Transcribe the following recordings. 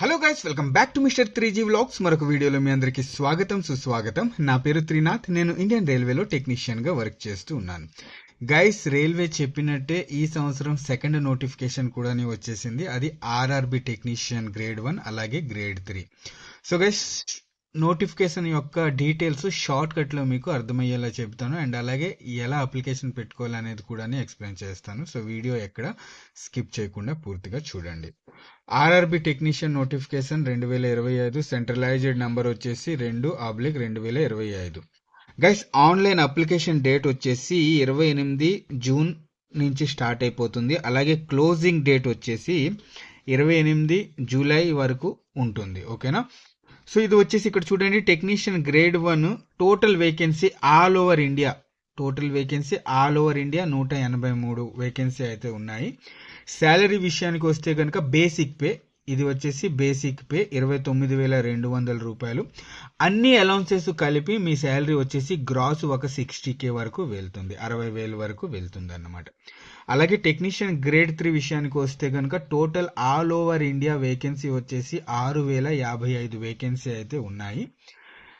Hello guys welcome back to mister three G vlogs మరొక వీడియోలో మీ అందరికీ స్వాగతం సుస్వాగతం. నా పేరు త్రినాథ్. నేను ఇండియన్ రైల్వేలో టెక్నీషియన్గా వర్క్ చేస్తూ ఉన్నాను. గైస్ రైల్వే చెప్పినట్టే ఈ సంవత్సరం సెకండ్ నోటిఫికేషన్ కూడా వచ్చేసింది. అది ఆర్ఆర్బి టెక్నీషియన్ గ్రేడ్ వన్ అలాగే grade three so guys notification యొక్క డీటెయిల్స్ షార్ట్ కట్లో మీకు అర్థమయ్యేలా చెప్తాను అండ్ అలాగే ఎలా అప్లికేషన్ పెట్టుకోవాలి అనేది కూడా ఎక్స్ప్లెయిన్ చేస్తాను. సో వీడియో ఎక్కడ స్కిప్ చేయకుండా పూర్తిగా చూడండి. ఆర్ఆర్బి టెక్నీషియన్ నోటిఫికేషన్ రెండు వేల ఇరవై ఐదు సెంట్రలైజ్డ్ నంబర్ వచ్చేసి రెండు ఆబ్లిక్ రెండు వేల ఇరవై ఐదు. గైస్ ఆన్లైన్ అప్లికేషన్ డేట్ వచ్చేసి ఇరవై ఎనిమిది జూన్ నుంచి స్టార్ట్ అయిపోతుంది. అలాగే క్లోజింగ్ డేట్ వచ్చేసి ఇరవై ఎనిమిది జూలై వరకు ఉంటుంది. ఓకేనా? సో ఇది వచ్చేసి ఇక్కడ చూడండి technician grade one total vacancy all over India total vacancy all over India నూట ఎనభై మూడు వేకెన్సీ అయితే ఉన్నాయి. శాలరీ విషయానికి వస్తే కనుక బేసిక్ పే ఇది వచ్చేసి బేసిక్ పే ఇరవై తొమ్మిది వేల రెండు వందల రూపాయలు. అన్ని అలౌన్సెస్ కలిపి మీ శాలరీ వచ్చేసి గ్రాస్ ఒక సిక్స్టీ కే వరకు వెళ్తుంది అరవై వేల వరకు వెళ్తుంది అన్నమాట. అలాగే టెక్నీషియన్ గ్రేడ్ త్రీ విషయానికి వస్తే కనుక total all over India vacancy వచ్చేసి ఆరు వేల యాభై ఐదు వేకెన్సీ అయితే ఉన్నాయి.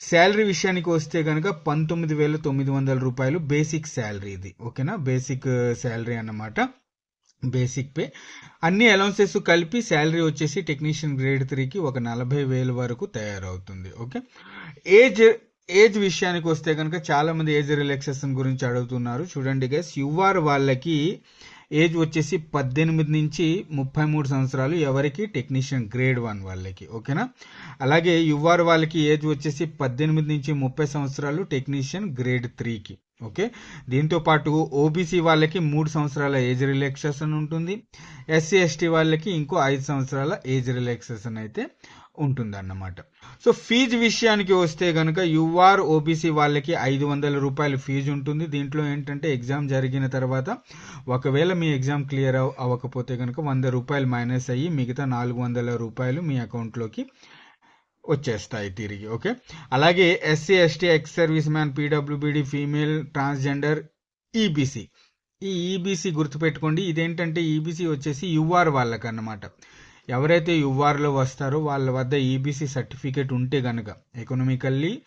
శాలరీ విషయానికి వస్తే కనుక పంతొమ్మిది వేల తొమ్మిది వందల రూపాయలు బేసిక్ శాలరీ ఇది. ఓకేనా? బేసిక్ శాలరీ అన్నమాట. Basic pay. అన్ని అలౌన్సెస్ కలిపి శాలరీ వచ్చేసి టెక్నీషియన్ గ్రేడ్ త్రీకి ఒక నలభై వేల వరకు తయారవుతుంది. ఓకే? ఏజ్ ఏజ్ విషయానికి వస్తే కనుక చాలా మంది ఏజ్ రిలాక్సేషన్ గురించి అడుగుతున్నారు. చూడండి గైస్ యువర్ వాళ్ళకి ఏజ్ వచ్చేసి పద్దెనిమిది నుంచి ముప్పై మూడు సంవత్సరాలు ఎవరికి? టెక్నీషియన్ గ్రేడ్ వన్ వాళ్ళకి ఓకేనా? అలాగే యువర్ వాళ్ళకి ఏజ్ వచ్చేసి పద్దెనిమిది నుంచి ముప్పై సంవత్సరాలు టెక్నీషియన్ గ్రేడ్ త్రీకి ఓకే? దీంతో పాటు ఓబీసీ వాళ్ళకి మూడు సంవత్సరాల ఏజ్ రిలాక్సేషన్ ఉంటుంది. ఎస్సీ ఎస్టీ వాళ్ళకి ఇంకో ఐదు సంవత్సరాల ఏజ్ రిలాక్సేషన్ అయితే ఉంటుంది అన్నమాట సో ఫీజు విషయానికి వస్తే కనుక యూఆర్ ఓబీసీ వాళ్ళకి ఐదు వందల రూపాయలు ఫీజు ఉంటుంది. దీంట్లో ఏంటంటే ఎగ్జామ్ జరిగిన తర్వాత ఒకవేళ మీ ఎగ్జామ్ క్లియర్ అవ్వకపోతే కనుక వంద రూపాయలు మైనస్ అయ్యి మిగతా నాలుగు వందల రూపాయలు మీ అకౌంట్లోకి వచ్చేస్తాయి తిరిగి ఓకే? అలాగే SC ST ex serviceman PWBD female transgender EBC. ఈ ఈబీసీ గుర్తుపెట్టుకోండి. ఇదేంటంటే ఈబీసీ వచ్చేసి యుఆర్ వాళ్ళకి అన్నమాట ఎవరైతే యుఆర్లో వస్తారో వాళ్ళ వద్ద ఈబీసీ సర్టిఫికేట్ ఉంటే గనక ఎకనామికల్లీ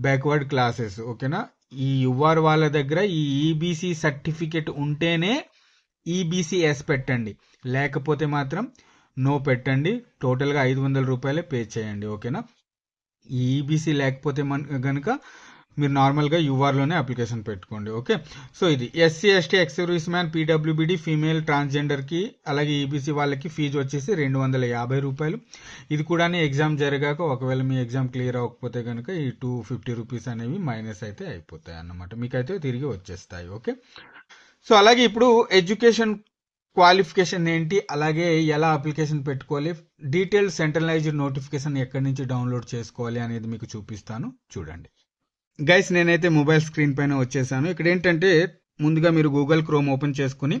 బ్యాక్వర్డ్ క్లాసెస్ ఓకేనా? ఈ యుఆర్ వాళ్ళ దగ్గర ఈ ఈబీసీ సర్టిఫికేట్ ఉంటేనే ఈబీసీఎస్ పెట్టండి. లేకపోతే మాత్రం నో పెట్టండి. టోటల్గా ఐదు వందల రూపాయలే పే చేయండి ఓకేనా? ఈబీసీ లేకపోతే మన కనుక మీరు నార్మల్గా యూఆర్లోనే అప్లికేషన్ పెట్టుకోండి ఓకే? సో ఇది SC ST ex serviceman PWBD female ట్రాన్స్జెండర్కి అలాగే ఈబీసీ వాళ్ళకి ఫీజు వచ్చేసి రెండు వందల యాభై రూపాయలు. ఇది కూడా ఎగ్జామ్ జరిగాక ఒకవేళ మీ ఎగ్జామ్ క్లియర్ అవ్వకపోతే కనుక ఈ టూ ఫిఫ్టీ రూపీస్ అనేవి మైనస్ అయితే అయిపోతాయి అన్నమాట. మీకైతే తిరిగి వచ్చేస్తాయి ఓకే? సో అలాగే ఇప్పుడు ఎడ్యుకేషన్ క్వాలిఫికేషన్ ఏంటి అలాగే ఎలా అప్లికేషన్ పెట్టుకోవాలి డీటెయిల్ సెంట్రలైజ్డ్ నోటిఫికేషన్ ఎక్కడి నుంచి డౌన్లోడ్ చేసుకోవాలి అనేది మీకు చూపిస్తాను. చూడండి. గైస్ నేనైతే మొబైల్ స్క్రీన్ పైన వచ్చేసాను. ఇక్కడ ఏంటంటే ముందుగా మీరు గూగుల్ క్రోమ్ ఓపెన్ చేసుకుని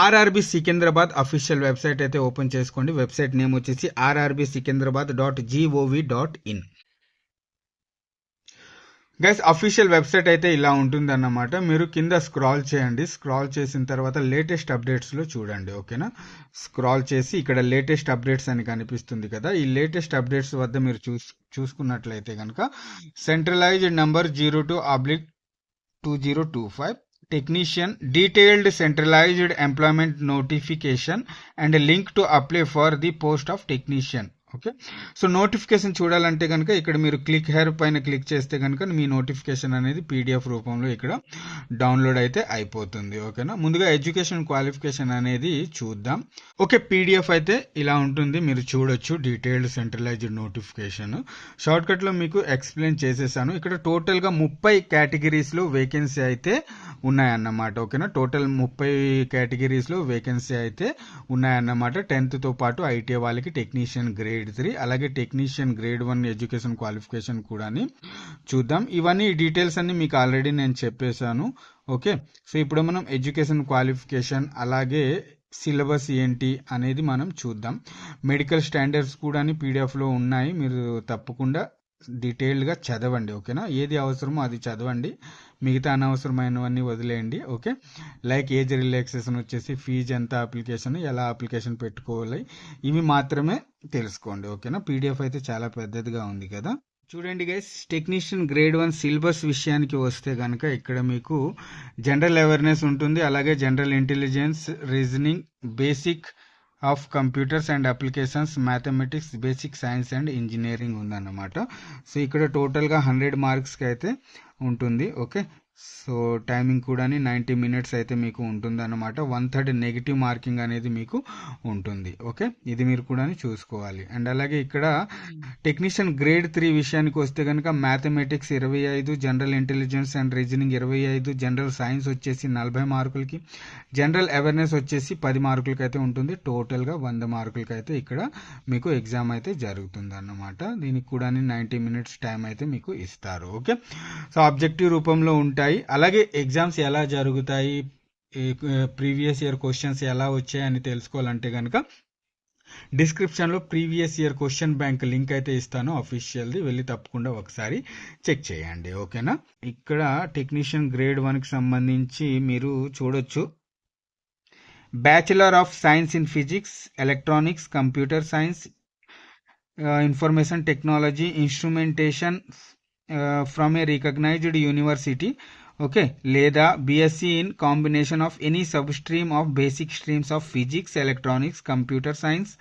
ఆర్ఆర్బి సికింద్రాబాద్ అఫీషియల్ వెబ్సైట్ అయితే ఓపెన్ చేసుకోండి. వెబ్సైట్ నేమ్ వచ్చేసి RRB Secunderabad dot G O V dot in guys official website అయితే ఇలా ఉంటుంది అన్నమాట మీరు కింద స్క్రాల్ చేయండి. స్క్రాల్ చేసిన తర్వాత లేటెస్ట్ అప్డేట్స్లో చూడండి ఓకేనా స్క్రాల్ చేసి ఇక్కడ లేటెస్ట్ అప్డేట్స్ అని కనిపిస్తుంది కదా. ఈ లేటెస్ట్ అప్డేట్స్ వద్ద మీరు చూస్ చూసుకున్నట్లయితే కనుక centralised number zero two oblique two zero two five technician detailed centralised employment notification and link to apply for the post of technician okay? So notification చూడాలంటే కనుక ఇక్కడ మీరు క్లిక్ హెయిర్ పైన క్లిక్ చేస్తే కనుక మీ నోటిఫికేషన్ అనేది పీడిఎఫ్ రూపంలో ఇక్కడ డౌన్లోడ్ అయితే అయిపోతుంది. ఓకేనా? ముందుగా ఎడ్యుకేషన్ క్వాలిఫికేషన్ అనేది చూద్దాం. ఓకే పీడిఎఫ్ అయితే ఇలా ఉంటుంది. మీరు చూడొచ్చు. Detailed centralised notification. షార్ట్కట్లో మీకు ఎక్స్ప్లెయిన్ చేసేసాను. ఇక్కడ టోటల్గా ముప్పై కేటగిరీస్లో వేకెన్సీ అయితే ఉన్నాయన్నమాట. ఓకేనా? టోటల్ ముప్పై కేటగిరీస్లో వేకెన్సీ అయితే ఉన్నాయన్నమాట. టెన్త్తో పాటు ఐటీఐ వాళ్ళకి టెక్నీషియన్ గ్రేడ్ త్రీ అలాగే technician grade one education qualification కూడా చూద్దాం. ఇవన్నీ డీటెయిల్స్ అన్ని మీకు ఆల్రెడీ నేను చెప్పేశాను. ఓకే? సో ఇప్పుడు మనం ఎడ్యుకేషన్ క్వాలిఫికేషన్ అలాగే సిలబస్ ఏంటి అనేది మనం చూద్దాం. మెడికల్ స్టాండర్డ్స్ కూడా పీడిఎఫ్లో ఉన్నాయి. మీరు తప్పకుండా డీటెయిల్డ్గా చదవండి ఓకేనా? ఏది అవసరమో అది చదవండి. మిగతా అనవసరమైనవన్నీ వదిలేయండి ఓకే? లైక్ ఏజ్ రిలాక్సేషన్ వచ్చేసి ఫీజు ఎంత అప్లికేషన్ ఎలా అప్లికేషన్ పెట్టుకోవాలి ఇవి మాత్రమే తెలుసుకోండి ఓకేనా? పీడిఎఫ్ అయితే చాలా పెద్దదిగా ఉంది కదా? చూడండి guys technician grade one syllabus విషయానికి వస్తే కనుక ఇక్కడ మీకు జనరల్ అవేర్నెస్ ఉంటుంది అలాగే general intelligence reasoning basic of computers and applications mathematics basic science and engineering ఉందన్నమాట. సో ఇక్కడ టోటల్గా హండ్రెడ్ మార్క్స్కి అయితే ఉంటుంది. ఓకే? సో టైమింగ్ కూడా నైంటీ మినిట్స్ అయితే మీకు ఉంటుంది అనమాట వన్ థర్డ్ నెగిటివ్ మార్కింగ్ అనేది మీకు ఉంటుంది. ఓకే? ఇది మీరు కూడా చూసుకోవాలి. అండ్ అలాగే ఇక్కడ టెక్నీషియన్ గ్రేడ్ త్రీ విషయానికి వస్తే కనుక మ్యాథమెటిక్స్ ఇరవై ఐదు జనరల్ ఇంటెలిజెన్స్ అండ్ రీజనింగ్ ఇరవై ఐదు జనరల్ సైన్స్ వచ్చేసి నలభై మార్కులకి జనరల్ అవేర్నెస్ వచ్చేసి పది మార్కులకి అయితే ఉంటుంది. టోటల్గా వంద మార్కులకి అయితే ఇక్కడ మీకు ఎగ్జామ్ అయితే జరుగుతుంది అన్నమాట దీనికి కూడా నైంటీ మినిట్స్ టైం అయితే మీకు ఇస్తారు. ఓకే? సో ఆబ్జెక్టివ్ రూపంలో ఉంటాయి. అలాగే ఎగ్జామ్స్ ఎలా జరుగుతాయి? ప్రీవియస్ ఇయర్ క్వశ్చన్స్ ఎలా వచ్చాయని తెలుసుకోవాలంటే కనుక డిస్క్రిప్షన్లో previous year question bank link అయితే ఇస్తాను. అఫీషియల్ది వెళ్ళి తప్పకుండా ఒకసారి చెక్ చేయండి. ఓకేనా? ఇక్కడ టెక్నీషియన్ గ్రేడ్ వన్కి సంబంధించి మీరు చూడొచ్చు. Bachelor of science in physics electronics computer science information technology instrumentation from a recognised university okay లేదా BSc in combination of any sub stream of basic streams of physics electronics computer science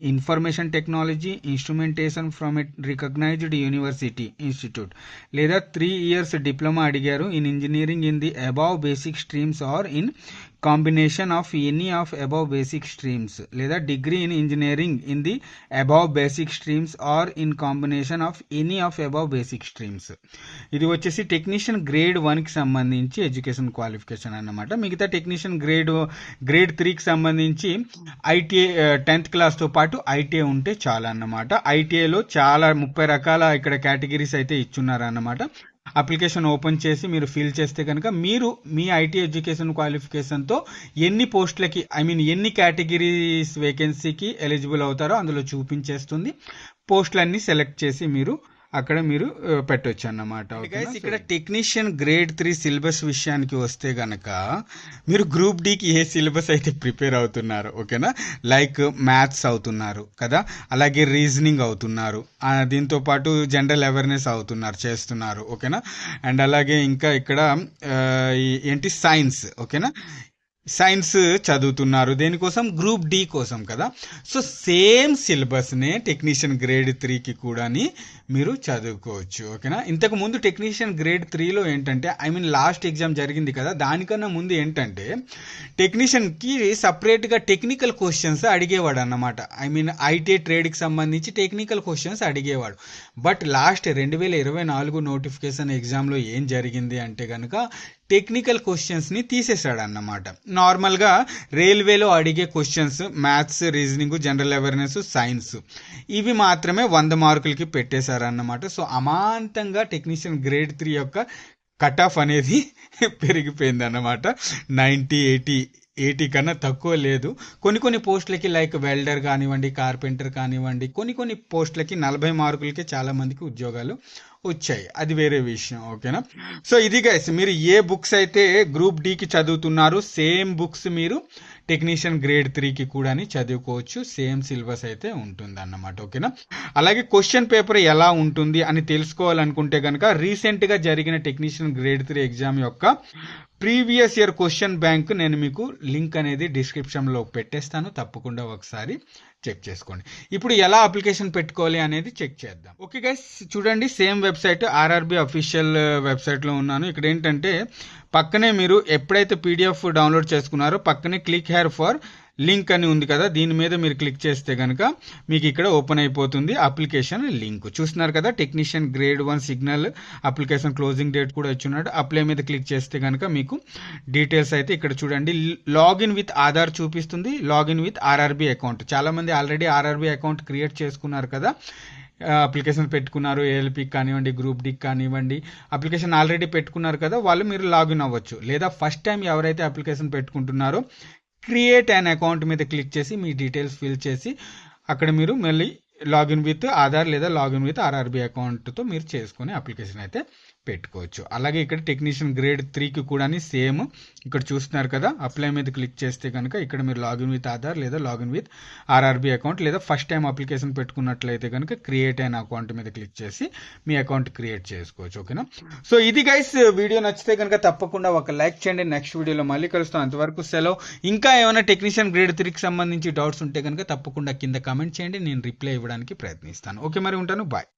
information technology instrumentation from a recognised university institute లేదా three years diploma అడిగారు in engineering in the above basic streams or in combination of any of above basic streams లేదా degree in engineering in the above basic streams or in combination of any of above basic streams. ఇది వచ్చేసి technician grade వన్కి సంబంధించి education qualification అన్నమాట. మిగతా technician grade grade త్రీకి సంబంధించి ITI tenth క్లాస్తో పాటు ఐటీఐ ఉంటే చాలా అన్నమాట. ఐటీఐలో చాలా ముప్పై రకాల ఇక్కడ కేటగిరీస్ అయితే ఇచ్చున్నారు అన్నమాట అప్లికేషన్ ఓపెన్ చేసి మీరు ఫిల్ చేస్తే కనుక మీరు మీ ఐటీ ఎడ్యుకేషన్ క్వాలిఫికేషన్తో ఎన్ని పోస్టులకి ఐ మీన్ ఎన్ని కేటగిరీస్ వేకెన్సీకి ఎలిజిబుల్ అవుతారో అందులో చూపించేస్తుంది. పోస్టులన్నీ సెలెక్ట్ చేసి మీరు అక్కడ మీరు పెట్టొచ్చు అన్నమాట ఇక్కడ టెక్నీషియన్ గ్రేడ్ త్రీ సిలబస్ విషయానికి వస్తే గనక మీరు గ్రూప్ డికి ఏ సిలబస్ అయితే ప్రిపేర్ అవుతున్నారు ఓకేనా? లైక్ మ్యాథ్స్ అవుతున్నారు కదా? అలాగే రీజనింగ్ అవుతున్నారు దీంతో పాటు జనరల్ అవేర్నెస్ అవుతున్నారు చేస్తున్నారు ఓకేనా? అండ్ అలాగే ఇంకా ఇక్కడ ఏంటి? సైన్స్ ఓకేనా? సైన్స్ చదువుతున్నారు. దేనికోసం? గ్రూప్ డి కోసం కదా. సో సేమ్ సిలబస్నే టెక్నీషియన్ గ్రేడ్ త్రీకి కూడాని మీరు చదువుకోవచ్చు. ఓకేనా? ఇంతకు ముందు టెక్నీషియన్ గ్రేడ్ త్రీలో ఏంటంటే ఐ మీన్ లాస్ట్ ఎగ్జామ్ జరిగింది కదా. దానికన్నా ముందు ఏంటంటే టెక్నీషియన్కి సపరేట్గా టెక్నికల్ క్వశ్చన్స్ అడిగేవాడు అన్నమాట ఐ మీన్ ఐటీ ట్రేడ్కి సంబంధించి టెక్నికల్ క్వశ్చన్స్ అడిగేవాడు. బట్ లాస్ట్ రెండు వేల ఇరవై నాలుగు నోటిఫికేషన్ ఎగ్జామ్లో ఏం జరిగింది అంటే కనుక టెక్నికల్ క్వశ్చన్స్ని తీసేశాడు అన్నమాట నార్మల్గా రైల్వేలో అడిగే questions maths reasoning general awareness science ఇవి మాత్రమే వంద మార్కులకి పెట్టేశారన్నమాట. సో అమాంతంగా టెక్నీషియన్ గ్రేడ్ త్రీ యొక్క కట్ ఆఫ్ అనేది పెరిగిపోయింది అన్నమాట నైంటీ ఎయిటీ ఎయిటీ కన్నా తక్కువ లేదు. కొన్ని కొన్ని పోస్టులకి లైక్ వెల్డర్ కానివ్వండి కార్పెంటర్ కానివ్వండి కొన్ని కొన్ని పోస్టులకి నలభై మార్కులకి చాలా మందికి ఉద్యోగాలు వచ్చాయి. అది వేరే విషయం ఓకేనా సో ఇది గైస్ మీరు ఏ బుక్స్ అయితే గ్రూప్ డికి చదువుతున్నారు సేమ్ బుక్స్ మీరు టెక్నీషియన్ గ్రేడ్ త్రీకి కూడా చదువుకోవచ్చు. సేమ్ సిలబస్ అయితే ఉంటుంది అన్నమాట ఓకేనా? అలాగే క్వశ్చన్ పేపర్ ఎలా ఉంటుంది అని తెలుసుకోవాలనుకుంటే కనుక రీసెంట్గా జరిగిన టెక్నీషియన్ గ్రేడ్ త్రీ ఎగ్జామ్ యొక్క ప్రీవియస్ ఇయర్ క్వశ్చన్ బ్యాంక్ నేను మీకు లింక్ అనేది డిస్క్రిప్షన్లో పెట్టేస్తాను. తప్పకుండా ఒకసారి చెక్ చేసుకోండి. ఇప్పుడు ఎలా అప్లికేషన్ పెట్టుకోవాలి అనేది చెక్ చేద్దాం. ఓకే గైస్ చూడండి సేమ్ వెబ్సైట్ ఆర్ఆర్బి అఫీషియల్ వెబ్సైట్లో ఉన్నాను. ఇక్కడ ఏంటంటే పక్కనే మీరు ఎప్పుడైతే పీడిఎఫ్ డౌన్లోడ్ చేసుకున్నారో పక్కనే క్లిక్ హెయిర్ ఫర్ లింక్ అని ఉంది కదా దీని మీద మీరు క్లిక్ చేస్తే కనుక మీకు ఇక్కడ ఓపెన్ అయిపోతుంది అప్లికేషన్ లింక్. చూస్తున్నారు కదా technician grade one signal application closing date కూడా ఇచ్చున్నాడు అప్లై మీద క్లిక్ చేస్తే కనుక మీకు డీటెయిల్స్ అయితే ఇక్కడ చూడండి. లాగిన్ విత్ ఆధార్ చూపిస్తుంది. Login with RRB account. చాలా మంది ఆల్రెడీ ఆర్ఆర్బి అకౌంట్ క్రియేట్ చేసుకున్నారు కదా. అప్లికేషన్ పెట్టుకున్నారు. ఏఎల్పి కానివ్వండి గ్రూప్ డి కానివ్వండి. అప్లికేషన్ ఆల్రెడీ పెట్టుకున్నారు కదా వాళ్ళు మీరు లాగిన్ అవ్వచ్చు. లేదా ఫస్ట్ టైం ఎవరైతే అప్లికేషన్ పెట్టుకుంటున్నారో క్రియేట్ అన్ అకౌంట్ మీద క్లిక్ చేసి మీ డీటెయిల్స్ ఫిల్ చేసి అక్కడ మీరు మళ్ళీ లాగిన్ విత్ ఆధార్ లేదా లాగిన్ విత్ ఆర్ఆర్బి అకౌంట్తో మీరు చేసుకునే అప్లికేషన్ అయితే పెట్టుకోవచ్చు. అలాగే ఇక్కడ టెక్నీషియన్ గ్రేడ్ త్రీకి కూడా సేమ్ ఇక్కడ చూస్తున్నారు కదా అప్లై మీద క్లిక్ చేస్తే కనుక ఇక్కడ మీరు లాగిన్ విత్ ఆధార్ లేదా లాగిన్ విత్ ఆర్ఆర్బీ అకౌంట్ లేదా ఫస్ట్ టైం అప్లికేషన్ పెట్టుకున్నట్లయితే కనుక క్రియేట్ అయిన అకౌంట్ మీద క్లిక్ చేసి మీ అకౌంట్ క్రియేట్ చేసుకోవచ్చు ఓకేనా సో ఇది గైస్ వీడియో నచ్చితే కనుక తప్పకుండా ఒక లైక్ చేయండి. నెక్స్ట్ వీడియోలో మళ్ళీ కలుస్తాం. అంతవరకు సెలవు. ఇంకా ఏమైనా టెక్నీషియన్ గ్రేడ్ త్రీకి సంబంధించి డౌట్స్ ఉంటే కనుక తప్పకుండా కింద కామెంట్ చేయండి. నేను రిప్లై ఇవ్వడానికి ప్రయత్నిస్తాను. ఓకే మరి ఉంటాను. బాయ్